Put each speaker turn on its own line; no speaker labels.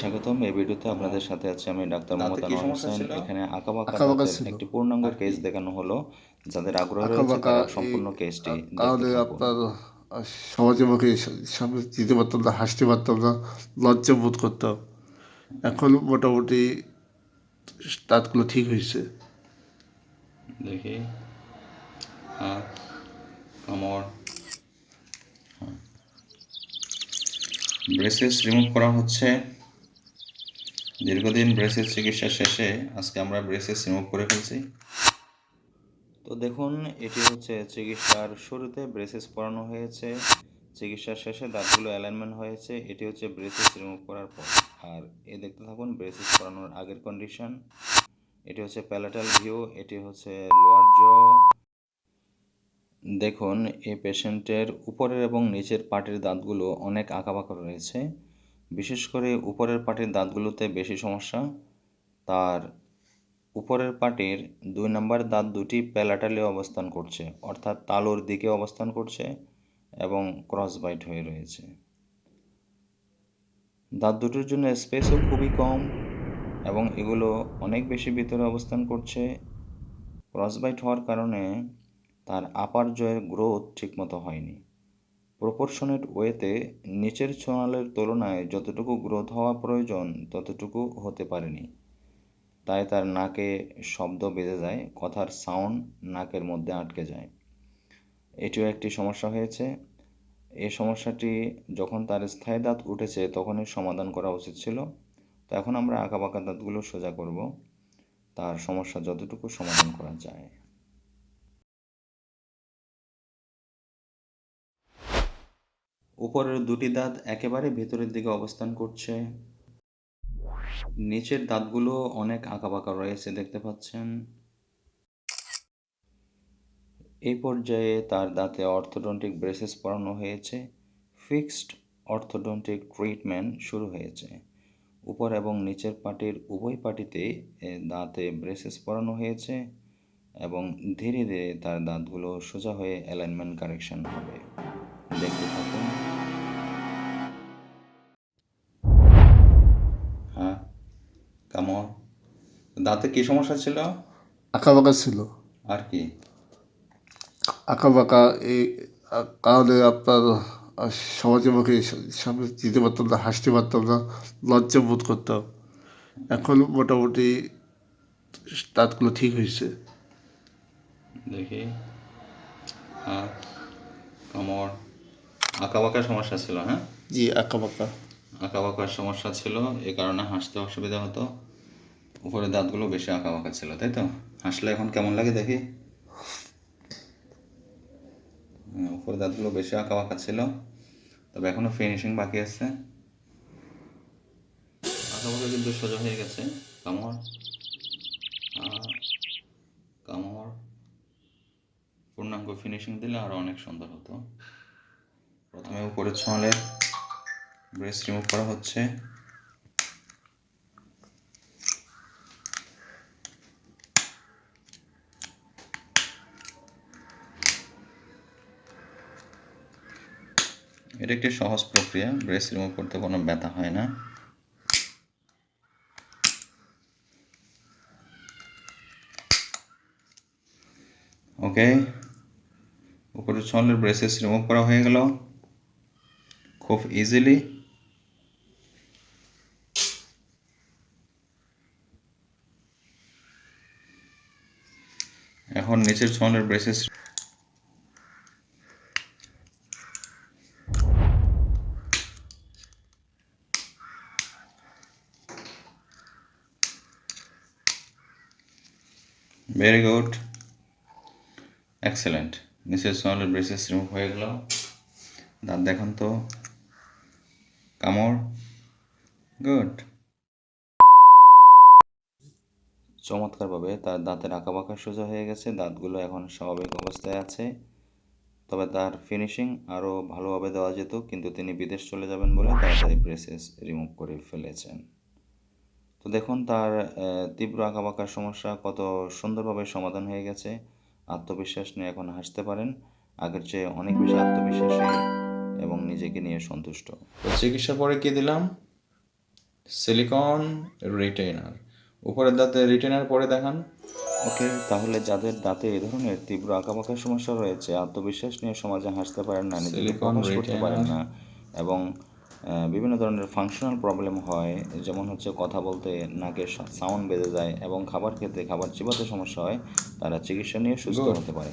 স্বাগতম। এই ভিডিওতে আপনাদের সাথে আছে আমি ডাক্তার মোহাম্মদ আনোয়ার হোসেন। এখানে আঁকাবাঁকা
আঁকাবাঁকা
একটি পূর্ণাঙ্গ কেস দেখানো হলো। যাদের আগ্রহ রয়েছে
আঁকাবাঁকা
তারা সম্পূর্ণ কেসটি থাকুন।
আপনার আহ, সমাজে মুখে সামনে দিতে পারতাম না হাসতে পারতাম না লজ্জা বোধ করতাম। এখন মোটামুটি দাঁতগুলো ঠিক হয়েছে।
দেখি। হাত কামড়। ব্রেসেস রিমুভ করা হচ্ছে। দীর্ঘদিন ব্রেসেস চিকিৎসা শেষে আজকে আমরা ব্রেসেস রিমুভ করে ফেলছি। তো দেখুন, এটি হচ্ছে চিকিৎসার শুরুতে ব্রেসেস পরানো হয়েছে। চিকিৎসার শেষে দাঁতগুলো অ্যালাইনমেন্ট হয়েছে। এটি হচ্ছে ব্রেসেস রিমুভ করার পর। আর এ দেখতে থাকুন ব্রেসেস পরানোর আগের কন্ডিশন। এটি হচ্ছে প্যালাটাল ভিউ, এটি হচ্ছে লোয়ার জ। দেখুন, এই পেশেন্টের উপরের এবং নিচের পাটির দাঁতগুলো অনেক আঁকাবাঁকা রয়েছে। বিশেষ করে উপরের পাটির দাঁতগুলোতে বেশি সমস্যা। তার উপরের পাটির দুই নম্বর দাঁত দুটি প্যালাটালে অবস্থান করছে, অর্থাৎ তালুর দিকে অবস্থান করছে এবং ক্রস বাইট হয়ে রয়েছে। দাঁত দুটোর জন্য স্পেসও খুবই কম এবং এগুলো অনেক বেশি ভিতরে অবস্থান করছে। ক্রস বাইট হওয়ার কারণে তার আপার জয়ের গ্রোথ ঠিকমতো হয়নি। প্রপোর্শনেট ওয়েতে নিচের ছোনালের তুলনায় যতটুকু গ্রোথ হওয়া প্রয়োজন ততটুকু হতে পারেনি। তাই তার নাকে শব্দ বেঁধে যায়, কথার সাউন্ড নাকের মধ্যে আটকে যায়। এটিও একটি সমস্যা হয়েছে। এই সমস্যাটি যখন তার স্থায়ী দাঁত উঠেছে তখনই সমাধান করা উচিত ছিল। তো এখন আমরা আঁকাবাঁকা দাঁতগুলো সোজা করব। তার সমস্যা যতটুকু সমাধান করা যায়। উপরের দুটি দাঁত একেবারে ভেতরের দিকে অবস্থান করছে। নিচের দাঁতগুলো অনেক আঁকাবাঁকা রয়েছে দেখতে পাচ্ছেন। এই পর্যায়ে তার দাঁতে অর্থোডন্টিক ব্রেসেস পরানো হয়েছে। ফিক্সড অর্থোডন্টিক ট্রিটমেন্ট শুরু হয়েছে। উপর এবং নিচের পাটির উভয় পাটিতে দাঁতে ব্রেসেস পরানো হয়েছে এবং ধীরে ধীরে তার দাঁতগুলো সোজা হয়ে অ্যালাইনমেন্ট কারেকশন হবে। দেখতে থাকুন। দাঁতে কি সমস্যা ছিল?
আঁকাবাঁকা ছিল।
আর কি?
আঁকাবাঁকা এই কারণে আপনার আহ, সমাজে মুখে সামনে দিতে পারতাম না হাসতে পারতাম না লজ্জা বোধ করতাম। এখন মোটামুটি দাঁতগুলো ঠিক হয়েছে।
দেখি। হাত কামড় আঁকাবাঁকা সমস্যা ছিল হ্যাঁ?
জি আঁকাবাঁকা।
আঁকাবাঁকার সমস্যা ছিল এ কারণে হাসতে অসুবিধা হতো। উপরে দাঁতগুলো বেশি আঁকাবাঁকা ছিল তাই তো? হাসলে এখন কেমন লাগে দেখি? হুম, উপরে দাঁতগুলো বেশি আঁকাবাঁকা ছিল তবে এখনও ফিনিশিং বাকি আছে। আঁকাবাঁকা কিন্তু সোজা হয়ে গেছে কামড়। কামড় পূর্ণাঙ্গ ফিনিশিং দিলে আরও অনেক সুন্দর হতো। প্রথমে উপরের ছোঁয়ালের ব্রেস রিমুভ করা হচ্ছে। এটা একটি সহজ প্রক্রিয়া। ব্রেস রিমুভ করতে কোনো ব্যথা হয় না। ওকে উপরের ছোঁয়ালের ব্রেসেস রিমুভ করা হয়ে গেল। খুব ইজিলি এখন নিচের ছোঁয়ালের ব্রেসেস ভেরি গুড এক্সেলেন্ট নিচের ছোঁয়ালের ব্রেসেস রিমুভ হয়ে গেল। দাঁত দেখান তো। কামড়। গুড চমৎকারভাবে তার দাঁতের আঁকাবাঁকা সোজা হয়ে গেছে। দাঁতগুলো এখন স্বাভাবিক অবস্থায় আছে। তবে তার ফিনিশিং আরও ভালোভাবে দেওয়া যেত, কিন্তু তিনি বিদেশ চলে যাবেন বলে তাড়াতাড়ি ব্রেসেস রিমুভ করে ফেলেছেন। তো দেখুন তার তীব্র আঁকাবাঁকার সমস্যা কত সুন্দরভাবে সমাধান হয়ে গেছে। আত্মবিশ্বাস নিয়ে এখন হাসতে পারেন। আগের চেয়ে অনেক বেশি আত্মবিশ্বাসী এবং নিজেকে নিয়ে সন্তুষ্ট। তো চিকিৎসা পরে কি দিলাম? সিলিকন রিটেনার উপরের দাঁতে রিটেনার পরে দেখান। ওকে তাহলে যাদের দাঁতে এ ধরনের তীব্র আঁকাবাঁকা সমস্যা রয়েছে আত্মবিশ্বাস নিয়ে সমাজে হাসতে পারেন না নিজেকে প্রকাশ করতে পারেন না এবং বিভিন্ন ধরনের ফাংশনাল প্রবলেম হয় যেমন হচ্ছে কথা বলতে নাকের সাউন্ড বেঁধে যায় এবং খাবার খেতে খাবার চিবাতে সমস্যা হয় তারা চিকিৎসা নিয়ে সুস্থ হতে পারে।